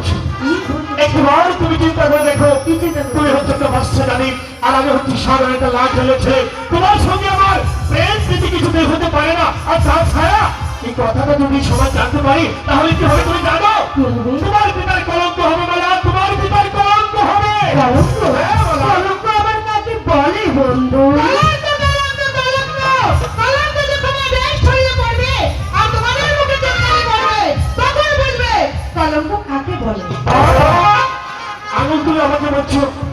কি একবার তুমি চিন্তা করে দেখো? তুমি হচ্ছে একটা আর আমি হচ্ছি তোমার সঙ্গে আমার প্রেম প্রীতি কিছুতেই হতে পারে না আর তাছাড়া এই কথাটা যদি সবাই জানতে পারি, তাহলে কি হবে তুমি জানো? তোমার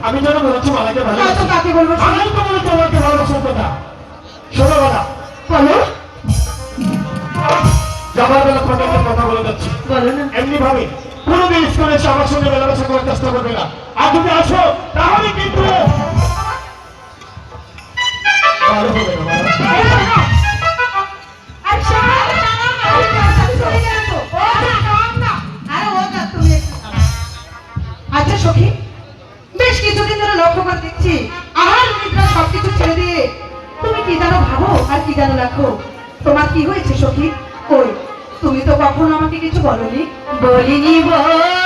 আমি যেন বলেছি মালাকে ভালো কাকে বলব? আমি তো বলি তোমাকে ভালো কথা। শোনো বলা বলো। যাবার বেলা তোমাকে কথা বলে যাচ্ছি। এমনি ভাবে কোনোদিন স্কুলে এসে আমার সঙ্গে মেলামেশা করার চেষ্টা করবে না। আর যদি আসো তাহলে কিন্তু ভালো হবে না। ভাবো আর কি যেন রাখো? তোমার কি হয়েছে, সখী? কই? তুমি তো কখনো আমাকে কিছু বলনি। বলিনি বল।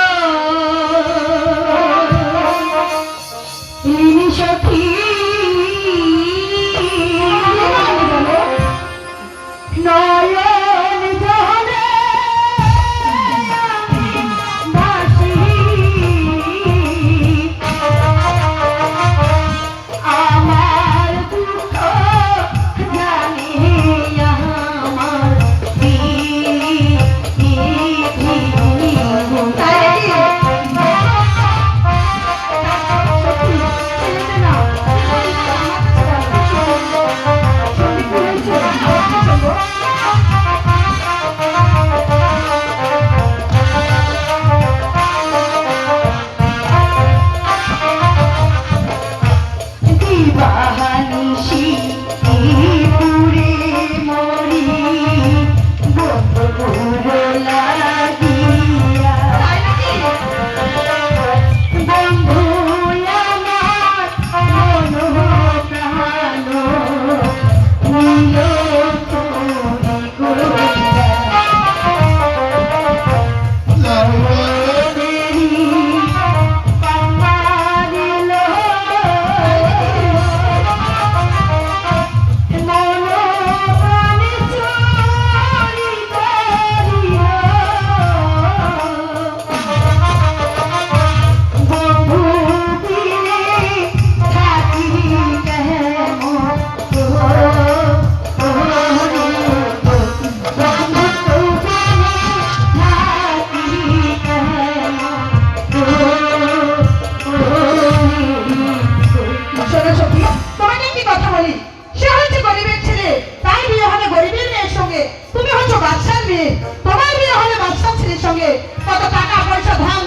সঙ্গে কত টাকা পয়সা ধন